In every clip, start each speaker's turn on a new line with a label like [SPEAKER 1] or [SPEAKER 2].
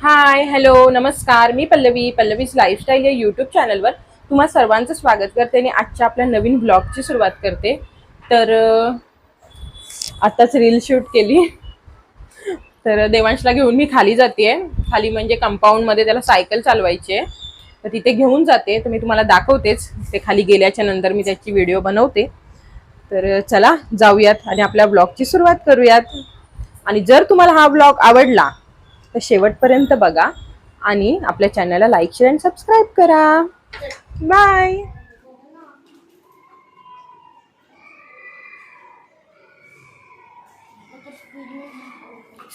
[SPEAKER 1] हाय hello नमस्कार. मी Pallavi Pallavi's lifestyle या यूट्यूब चॅनलवर तुम्हा सर्वांचं स्वागत करते आणि आजच्या आपल्या नवीन ब्लॉगची सुरुवात करते. तर आत्ताच रील शूट केली. तर देवांशला घेऊन मी खाली जाते खाली म्हणजे कंपाऊंडमध्ये त्याला सायकल चालवायची आहे. तर तिथे घेऊन जाते. तर मी तुम्हाला दाखवतेच. ते खाली गेल्याच्यानंतर मी त्याची व्हिडिओ बनवते. तर चला जाऊयात आणि आपल्या ब्लॉगची सुरुवात करूयात. आणि जर तुम्हाला हा ब्लॉग आवडला तर शेवटपर्यंत बघा आणि आपल्या चॅनलला लाईक शेअर अँड सबस्क्राईब करा. बाय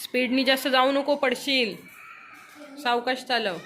[SPEAKER 1] स्पीडनी जास्त जाऊ नको पडशील. सावकाश चालव.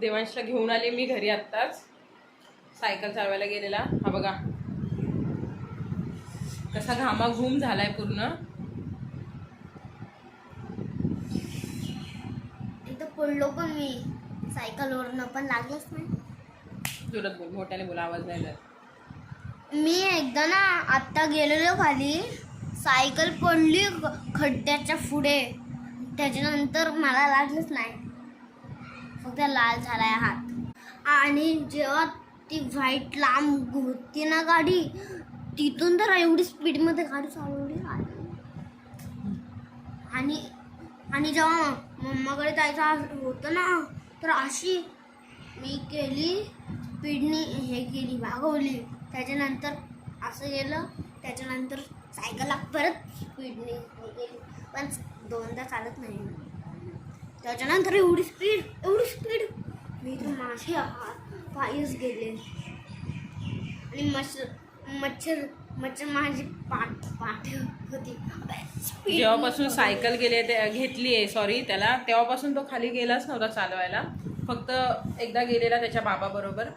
[SPEAKER 1] देवांशला घेऊन आले मी घरी आत्ताच. सायकल चालवायला गेलेला. हा बघा. कसा घामाघूम झालाय पूर्ण.
[SPEAKER 2] इथं पडलो पण मी. सायकलवरनं पण लागलंच नाही.
[SPEAKER 1] जोरात बोल मोठ्याने बोला आवाज नाही जात.
[SPEAKER 2] मी एकदा ना आत्ता गेलेलो खाली सायकल पडली खड्ड्याच्या पुढे. त्याच्यानंतर मला लागलंच नाही. फक्त लाल झालाय हात आणि जेव्हा ती व्हाईट लांब होती ना गाडी तिथून तर एवढी स्पीडमध्ये गाडी चालवली आणि आणि जेव्हा मम्माकडे जायचं होतं ना तर अशी मी केली स्पीडनी हे केली भागवली त्याच्यानंतर असं गेलं त्याच्यानंतर सायकलला परत स्पीडने हे केली. पण दोनदा चालत नाही. त्याच्यानंतर एवढी स्पीड एवढी स्पीड मी तर माझे हात पायच गेले. आणि मच्छर मच्छर मच्छर माझी पाठ पाठ होती.
[SPEAKER 1] जेव्हापासून सायकल गेले ते- घेतली आहे सॉरी त्याला तेव्हापासून तो खाली गेलाच नव्हता चालवायला. फक्त एकदा गेलेला त्याच्या बाबाबरोबर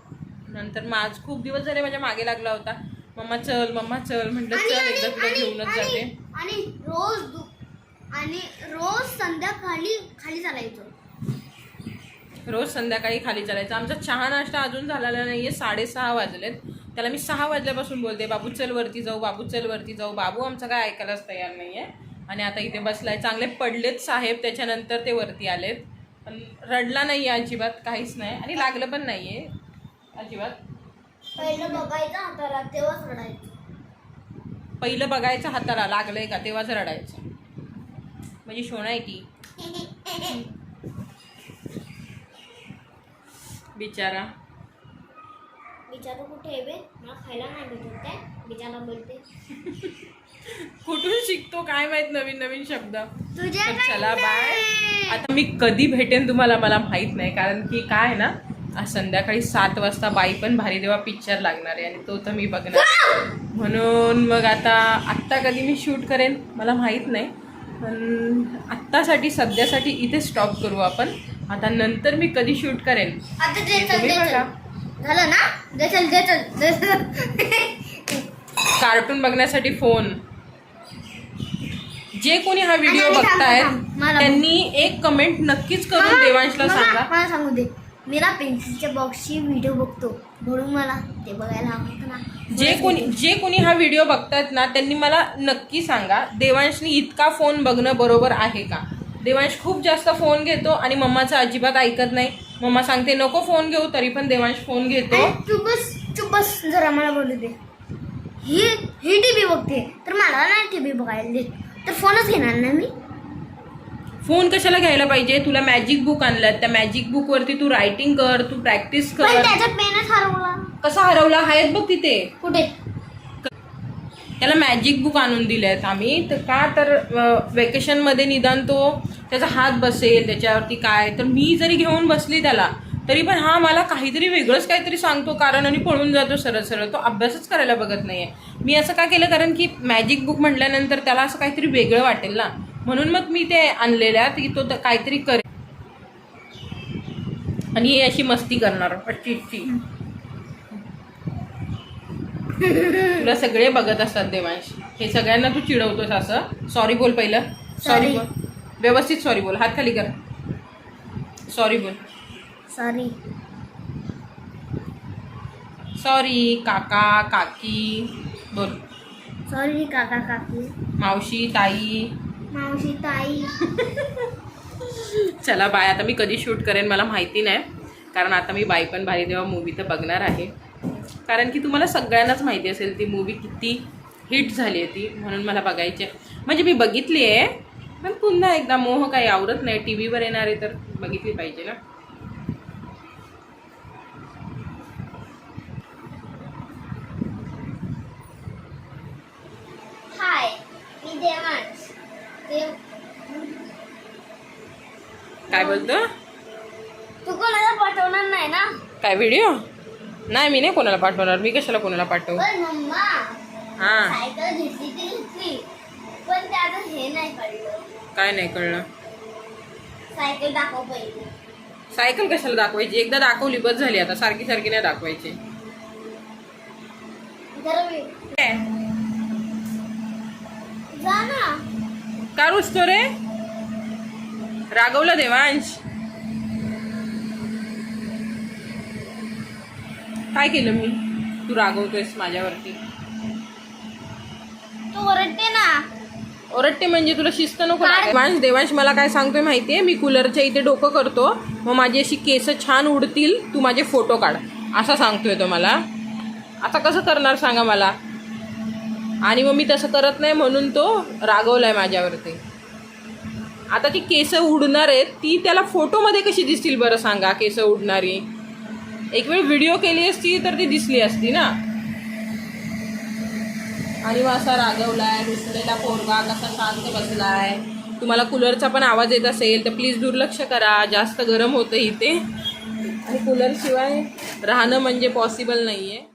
[SPEAKER 1] नंतर माझ खूप दिवस झाले माझ्या मागे लागला होता. मम्मा चल मम्मा चल म्हटलं चल एकदा तुला घेऊनच जाते.
[SPEAKER 2] आणि रोज आणि रोज संध्याकाळी खाली चालायचं.
[SPEAKER 1] रोज संध्याकाळी खाली चालायचं. आमचा चहा नाश्ता अजून झालेला नाहीये साडेसहा वाजलेत. त्याला मी सहा वाजल्यापासून बोलते बाबू चल वरती जाऊ बाबू चल वरती जाऊ. बाबू आमचा काय ऐकायलाच तयार नाहीये. आणि आता इथे बसलाय. चांगले पडलेत साहेब त्याच्यानंतर ते वरती आलेत. पण रडला नाही अजिबात काहीच नाही. आणि लागलं पण नाहीये अजिबात.
[SPEAKER 2] पहिलं बघायचं हाताला तेव्हाच रडायचं.
[SPEAKER 1] पहिलं बघायचं हाताला लागलंय का? तेव्हाच रडायचं. म्हणजे शोणा आहे ती. बिचारा.
[SPEAKER 2] बिचारा कुठे बे? मला खायला नाही भेटत काय? बिचारा बोलते
[SPEAKER 1] कुठून शिकतो काय माहीत नवीन नवीन शब्द? तर चला बाय आता मी कधी भेटेन तुम्हाला मला माहीत नाही कारण की काय आहे ना आज संध्याकाळी सात वाजता बाई पण भारी देवा पिक्चर लागणार आहे आणि तो तर मी बघणार म्हणून मग आता आत्ता कधी मी शूट करेन मला माहीत नाही. पण आत्तासाठी सध्यासाठी इथे स्टॉप करू आपण. आता नंतर मी कधी शूट करेन?
[SPEAKER 2] आता जे
[SPEAKER 1] ते
[SPEAKER 2] चल
[SPEAKER 1] तुम्ही
[SPEAKER 2] दे
[SPEAKER 1] बघा.
[SPEAKER 2] चल झालं ना? चल चल चल.
[SPEAKER 1] कार्टून बघण्यासाठी फोन जे कोणी हा व्हिडिओ
[SPEAKER 2] थांब,
[SPEAKER 1] बघतायत
[SPEAKER 2] थांब, मला-
[SPEAKER 1] त्यांनी एक कमेंट नक्कीच करून देवांशला
[SPEAKER 2] मला-
[SPEAKER 1] सांगा.
[SPEAKER 2] मला सांगू दे. मी ना पेन्सिलच्या बॉक्सची व्हिडिओ बघतो. म्हणून मला ते बघायला आवडतं ना.
[SPEAKER 1] जे कोणी जे कोणी हा व्हिडिओ बघतायत ना त्यांनी मला नक्की सांगा देवांशनी इतका फोन बघणं बरोबर आहे का? देवांश खूप जास्त फोन घेतो आणि मम्माचं अजिबात ऐकत नाही. मम्मा सांगते नको फोन घेऊ तरी पण देवांश फोन घेतो.
[SPEAKER 2] आणि चुप बस बस जरा मला बोलू दे. ही ही टीव्ही बघते तर मला नाही टीव्ही बघायला देत. तर फोनच घेणार ना मी?
[SPEAKER 1] फोन कशाला घ्यायला पाहिजे? तुला मॅजिक बुक आणलं त्या मॅजिक बुक वरती तू रायटिंग कर तू प्रॅक्टिस
[SPEAKER 2] पण
[SPEAKER 1] कर
[SPEAKER 2] त्याचा पेनच हरवला.
[SPEAKER 1] कसा हरवला? आहेत बघ तिथे.
[SPEAKER 2] कुठे?
[SPEAKER 1] त्याला मॅजिक बुक आणून दिले आहेत आम्ही. तर का तर वेकेशनमध्ये निदान तो त्याचा हात बसेल त्याच्यावरती काय? तर मी जरी घेऊन बसली त्याला तरी पण हा मला काहीतरी वेगळंच काहीतरी सांगतो. कारण आणि पळून जातो सरळ सरळ. तो अभ्यासच करायला बघत नाहीये. मी असं का केलं? कारण की मॅजिक बुक म्हटल्यानंतर त्याला असं काहीतरी वेगळं वाटेल ना. म्हणून मग मी ते आणलेल्या की तो काहीतरी करेल आणि ही अशी मस्ती करणार अच्ची तुला सगळे बघत असतात देवांश. हे सगळ्यांना तू चिडवतोस असं. सॉरी बोल पहिलं. सॉरी. बोल. व्यवस्थित सॉरी बोल. हात खाली कर. सॉरी बोल.
[SPEAKER 2] सॉरी
[SPEAKER 1] सॉरी काका काकी. बोल.
[SPEAKER 2] सॉरी काका काकी.
[SPEAKER 1] मावशी ताई.
[SPEAKER 2] मावशी ताई
[SPEAKER 1] चला बाय आता मी कधी शूट करेन मला माहिती नाही. कारण आता मी बाई पण भारी देवा मूवी तर बघणार आहे. कारण की तुम्हाला सगळ्यांनाच माहिती असेल ती मूवी किती हिट झाली आहे ती म्हणून मला बघायची. म्हणजे मी बघितली आहे पण पुन्हा एकदा मोह काही आवरत नाही. टी व्हीवर येणार आहे तर बघितली पाहिजे ना.
[SPEAKER 2] हाय मी देवांश देव
[SPEAKER 1] काय बोलतो?
[SPEAKER 2] तू कोणाला पाठवणार नाही ना?
[SPEAKER 1] काय व्हिडिओ नाही मी नाही कोणाला पाठवणार. मी कशाला कोणाला पाठवू?
[SPEAKER 2] पण मम्मा
[SPEAKER 1] हां.
[SPEAKER 2] सायकल घेतली ती घेतली पण ते आता हे नाही कळलं.
[SPEAKER 1] काय नाही कळलं?
[SPEAKER 2] सायकल दाखव पहिले
[SPEAKER 1] सायकल कशाला दाखवायची? एकदा दाखवली बस झाली आता. सारखी सारखी नाही दाखवायची.
[SPEAKER 2] जरा वेळ. जा ना
[SPEAKER 1] का रुसतो रे? रागवला देवांश. काय केलं मी? तू रागवतोयस माझ्यावरती.
[SPEAKER 2] तू ओरडते ना.
[SPEAKER 1] ओरडते म्हणजे तुला शिस्त नको लागायला. देवांश देवांश मला काय सांगतोय माहितीये? मी कूलरच्या इथे डोकं करतो मग माझी अशी केस छान उडतील तू माझे फोटो काढ. असा सांगतोय तो मला. आता कसं करणार सांगा मला? आणि मग मी तसं करत नाही म्हणून तो रागवला आहे माझ्यावरती. आता ती केस उडणार आहेत ती त्याला फोटोमध्ये कशी दिसतील बरं सांगा केस उडणारी? एक वेळ व्हिडिओ केली असती तर ती दिसली असती ना? आणि मग असा रागवलाय रुसलेला पोरगा कसा शांत बसलाय. तुम्हाला कूलरचा पण आवाज येत असेल तर प्लीज दुर्लक्ष करा जास्त गरम होतं इथे. आणि कूलरशिवाय राहणं म्हणजे पॉसिबल नाही आहे